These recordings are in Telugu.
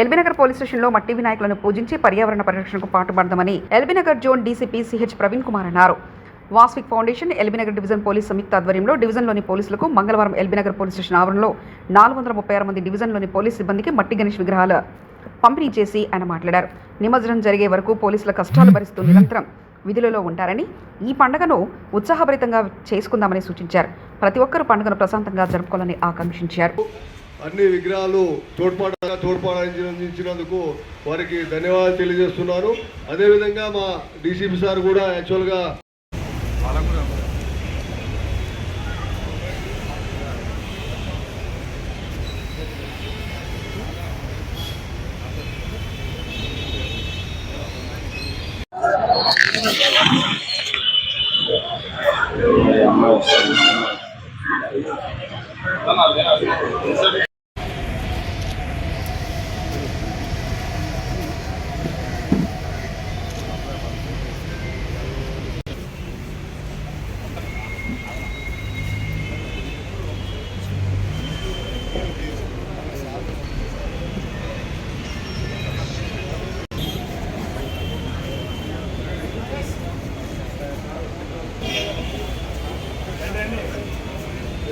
ఎల్బీనగర్ పోలీస్ స్టేషన్లో మట్టి వినాయకులను పూజించి పర్యావరణ పరిరక్షణకు పాటుపడదామని LB Nagar zone DCP CH Praveen Kumar అన్నారు. Vasvik foundation LB Nagar division police సంయుక్త ఆధ్వర్యంలో డివిజన్లోని పోలీసులకు మంగళవారం ఎల్బీనగర్ పోలీస్ స్టేషన్ ఆవరణలో నాలుగు వందల ముప్పై ఆరు మంది డివిజన్లోని పోలీస్ సిబ్బందికి మట్టి గణేష్ విగ్రహాల పంపిణీ చేసి ఆయన మాట్లాడారు. నిమజ్జనం జరిగే వరకు పోలీసుల కష్టాలు భరిస్తూ నిరంతరం విధులలో ఉంటారని ఈ పండుగను ఉత్సాహభరితంగా చేసుకుందామని సూచించారు. ప్రతి ఒక్కరూ పండుగను ప్రశాంతంగా జరుపుకోవాలని ఆకాంక్షించారు. అన్ని విగ్రహాలు తోడ్పాటుగా తోడ్పాటించినందుకు వారికి ధన్యవాదాలు తెలియజేస్తున్నాను అదేవిధంగా మా డీసీపీ సార్ కూడా యాక్చువల్గా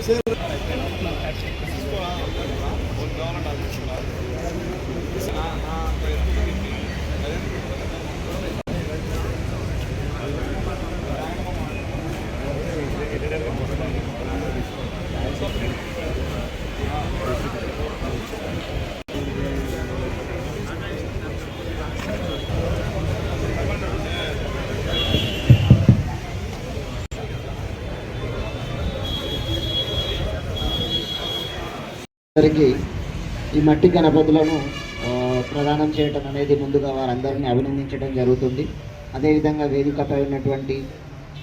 సేవ అందరికీ ఈ మట్టి గణపతులను ప్రదానం చేయటం అనేది ముందుగా వారందరినీ అభినందించడం జరుగుతుంది. అదేవిధంగా వేదికపై ఉన్నటువంటి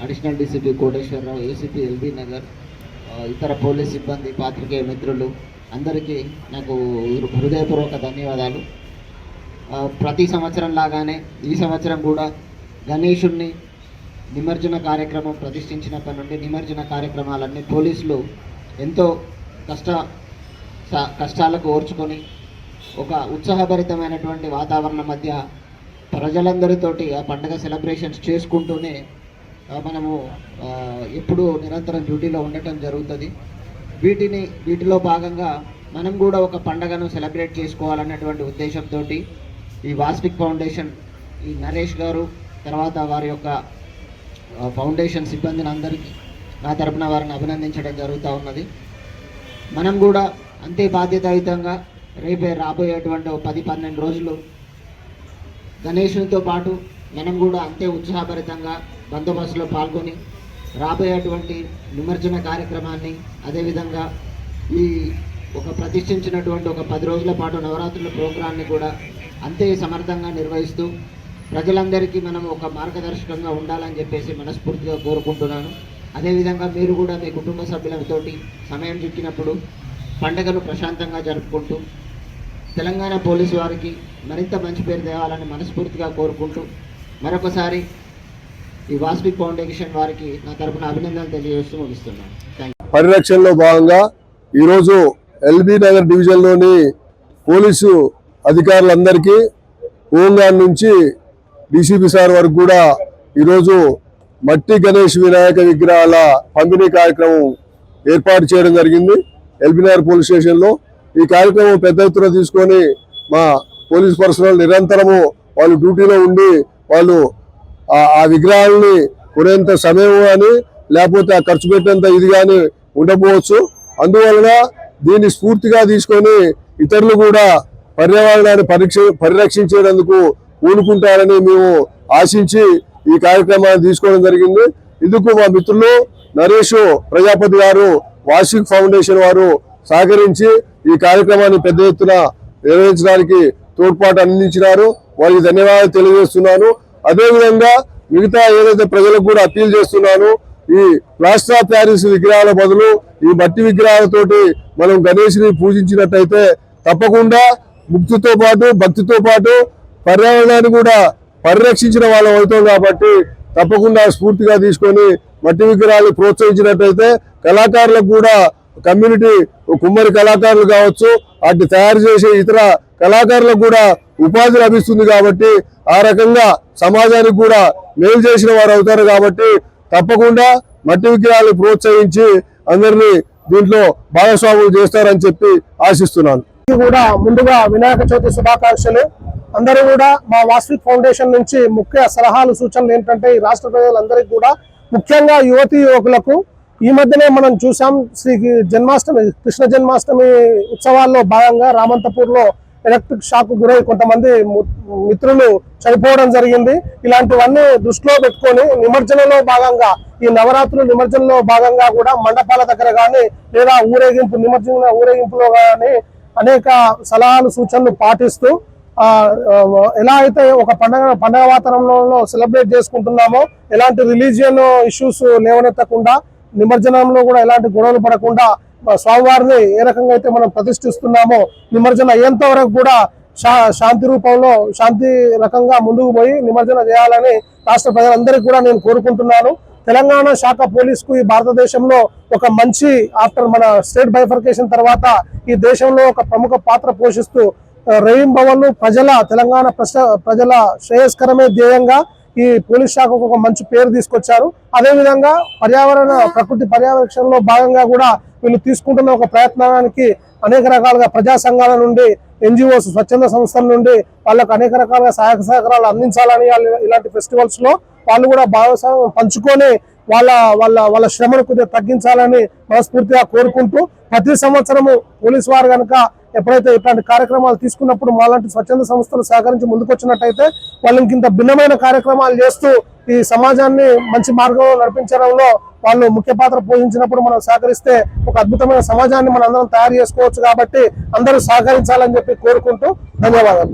additional DCP Koteswararao ACP LB Nagar ఇతర పోలీస్ సిబ్బంది పాత్రికేయ మిత్రులు అందరికీ నాకు హృదయపూర్వక ధన్యవాదాలు. ప్రతి సంవత్సరం లాగానే ఈ సంవత్సరం కూడా గణేషుణ్ణి నిమజ్జన కార్యక్రమం ప్రతిష్ఠించినప్పటి నుండి నిమజ్జన కార్యక్రమాలన్నీ పోలీసులు ఎంతో కష్ట కష్టాలకు ఓర్చుకొని ఒక ఉత్సాహభరితమైనటువంటి వాతావరణం మధ్య ప్రజలందరితోటి ఆ పండగ సెలబ్రేషన్స్ చేసుకుంటూనే మనము ఎప్పుడు ఎప్పుడూ నిరంతరం డ్యూటీలో ఉండటం జరుగుతుంది. వీటిని వీటిలో భాగంగా మనం కూడా ఒక పండగను సెలబ్రేట్ చేసుకోవాలన్నటువంటి ఉద్దేశంతో ఈ వాస్పిక్ ఫౌండేషన్ ఈ నరేష్ గారు తర్వాత వారి యొక్క ఫౌండేషన్ సిబ్బందిని అందరికీ నా తరపున వారిని అభినందించడం జరుగుతూ ఉన్నది. మనం కూడా అంతే బాధ్యతాయుతంగా రేపే రాబోయేటువంటి పది పన్నెండు రోజులు గణేషునితో పాటు మనం కూడా అంతే ఉత్సాహభరితంగా బందోబస్తులో పాల్గొని రాబోయేటువంటి నిమజ్జన కార్యక్రమాన్ని అదేవిధంగా ఈ ఒక ప్రతిష్ఠించినటువంటి ఒక పది రోజుల పాటు నవరాత్రుల ప్రోగ్రాన్ని కూడా అంతే సమర్థంగా నిర్వహిస్తూ ప్రజలందరికీ మనం ఒక మార్గదర్శకంగా ఉండాలని చెప్పేసి మనస్ఫూర్తిగా కోరుకుంటున్నాను. అదేవిధంగా మీరు కూడా మీ కుటుంబ సభ్యులతోటి సమయం చిక్కినప్పుడు పండుగను ప్రశాంతంగా జరుపుకుంటూ తెలంగాణ పోలీసు వారికి మరింత మంచి పేరు తేవాలని మనస్ఫూర్తిగా కోరుకుంటూ మరొకసారి ఈ వాస్పిక్ ఫౌండేషన్ వారికి నా తరపున అభినందనలు తెలియజేస్తూ ముగిస్తున్నాను. పరిరక్షణలో భాగంగా ఈరోజు ఎల్బీ నగర్ డివిజన్లోని పోలీసు అధికారులందరికీ హోంగార్డ్ నుంచి డీసీపీ సార్ వరకు కూడా ఈరోజు మట్టి గణేష్ వినాయక విగ్రహాల పంపిణీ కార్యక్రమం ఏర్పాటు చేయడం జరిగింది. ఎల్బీనగర్ పోలీస్ స్టేషన్లో ఈ కార్యక్రమం పెద్ద ఎత్తున తీసుకొని మా పోలీస్ పర్సనల్ నిరంతరము వాళ్ళు డ్యూటీలో ఉండి వాళ్ళు ఆ- విగ్రహాలని కొనేంత సమయం కానీ లేకపోతే ఆ ఖర్చు పెట్టేంత ఇది కానీ ఉండకపోవచ్చు. అందువలన దీన్ని స్ఫూర్తిగా తీసుకొని ఇతరులు కూడా పర్యావరణాన్ని పరీక్ష పరిరక్షించేందుకు పూనుకుంటారని మేము ఆశించి ఈ కార్యక్రమాన్ని తీసుకోవడం జరిగింది. ఇందుకు మా మిత్రులు నరేష్ ప్రజాపతి గారు వాషింగ్ ఫౌండేషన్ వారు సహకరించి ఈ కార్యక్రమాన్ని పెద్ద ఎత్తున నిర్వహించడానికి తోడ్పాటు అందించినారు. వారికి ధన్యవాదాలు తెలియజేస్తున్నాను. అదేవిధంగా మిగతా ఏదైతే ప్రజలకు కూడా అప్పీల్ చేస్తున్నాను ఈ ప్లాస్టర్ ఆఫ్ ప్యారిస్ విగ్రహాల బదులు ఈ మట్టి విగ్రహాలతోటి మనం గణేష్ని పూజించినట్టయితే తప్పకుండా ముక్తితో పాటు భక్తితో పాటు పర్యావరణాన్ని కూడా పరిరక్షించిన వాళ్ళం అవుతాం కాబట్టి తప్పకుండా స్ఫూర్తిగా తీసుకొని మట్టి విగ్రహాలు ప్రోత్సహించినట్టయితే కళాకారులకు కూడా కమ్యూనిటీ కుమ్మరి కళాకారులు కావచ్చు వాటిని తయారు చేసే ఇతర కళాకారులకు కూడా ఉపాధి లభిస్తుంది కాబట్టి ఆ రకంగా సమాజానికి కూడా మేలు చేసిన వారు అవుతారు కాబట్టి తప్పకుండా మట్టి విగ్రహాలు ప్రోత్సహించి అందరినీ దీంట్లో భాగస్వాములు చేస్తారని చెప్పి ఆశిస్తున్నాను. కూడా ముందుగా వినాయక చవితి శుభాకాంక్షలు. అందరూ కూడా మా వాస్విక్ ఫౌండేషన్ నుంచి ముఖ్య సలహాలు సూచనలు ఏంటంటే ఈ రాష్ట్ర ప్రజలందరికీ కూడా ముఖ్యంగా యువతి యువకులకు ఈ మధ్యనే మనం చూసాం శ్రీ జన్మాష్టమి కృష్ణ జన్మాష్టమి ఉత్సవాల్లో భాగంగా రామంతపూర్లో ఎలక్ట్రిక్ షాక్ గురై కొంతమంది మిత్రులు చనిపోవడం జరిగింది. ఇలాంటివన్నీ దృష్టిలో పెట్టుకొని నిమజ్జనంలో భాగంగా ఈ నవరాత్రులు నిమజ్జనంలో భాగంగా కూడా మండపాల దగ్గర కానీ లేదా ఊరేగింపు నిమజ్జన ఊరేగింపులో కానీ అనేక సలహాలు సూచనలు పాటిస్తూ ఎలా అయితే ఒక పండగ పండగ వాతావరణంలో సెలబ్రేట్ చేసుకుంటున్నామో ఎలాంటి రిలీజియన్ ఇష్యూస్ లేవనెత్తకుండా నిమజ్జనంలో కూడా ఎలాంటి గొడవలు పడకుండా స్వామివారిని ఏ రకంగా అయితే మనం ప్రతిష్ఠిస్తున్నామో నిమజ్జనం అయ్యేంత వరకు కూడా శా- శాంతి రూపంలో శాంతి రకంగా ముందుకు పోయి నిమజ్జనం చేయాలని రాష్ట్ర ప్రజలందరికీ కూడా నేను కోరుకుంటున్నాను. తెలంగాణ శాఖ పోలీసుకు ఈ భారతదేశంలో ఒక మంచి ఆఫ్టర్ మన స్టేట్ బైఫర్కేషన్ తర్వాత ఈ దేశంలో ఒక ప్రముఖ పాత్ర పోషిస్తూ రెయిన్ భవన్ ప్రజల తెలంగాణ ప్రజల శ్రేయస్కరమే ధ్యేయంగా ఈ పోలీస్ శాఖకు ఒక మంచి పేరు తీసుకొచ్చారు. అదే విధంగా పర్యావరణ ప్రకృతి పర్యావరణలో భాగంగా కూడా వీళ్ళు తీసుకుంటున్న ఒక ప్రయత్నానికి అనేక రకాలుగా ప్రజా సంఘాల నుండి ఎన్జిఓస్ స్వచ్ఛంద సంస్థల నుండి వాళ్ళకు అనేక రకాలుగా సహాయక సహకారాలు అందించాలని ఇలాంటి ఫెస్టివల్స్లో వాళ్ళు కూడా భాగస్వామ్యం పంచుకొని వాళ్ళ వాళ్ళ వాళ్ళ శ్రమను కొద్దిగా తగ్గించాలని మనస్ఫూర్తిగా కోరుకుంటూ ప్రతి సంవత్సరము పోలీస్ వారు కనుక ఎప్పుడైతే ఇట్లాంటి కార్యక్రమాలు తీసుకున్నప్పుడు మాలాంటి స్వచ్ఛంద సంస్థలు సహకరించి ముందుకొచ్చినట్టయితే వాళ్ళు ఇంత భిన్నమైన కార్యక్రమాలు చేస్తూ ఈ సమాజాన్ని మంచి మార్గంలో నడిపించడంలో వాళ్ళు ముఖ్య పాత్ర పోషించినప్పుడు మనం సహకరిస్తే ఒక అద్భుతమైన సమాజాన్ని మనం అందరం తయారు చేసుకోవచ్చు కాబట్టి అందరూ సహకరించాలని చెప్పి కోరుకుంటూ ధన్యవాదాలు.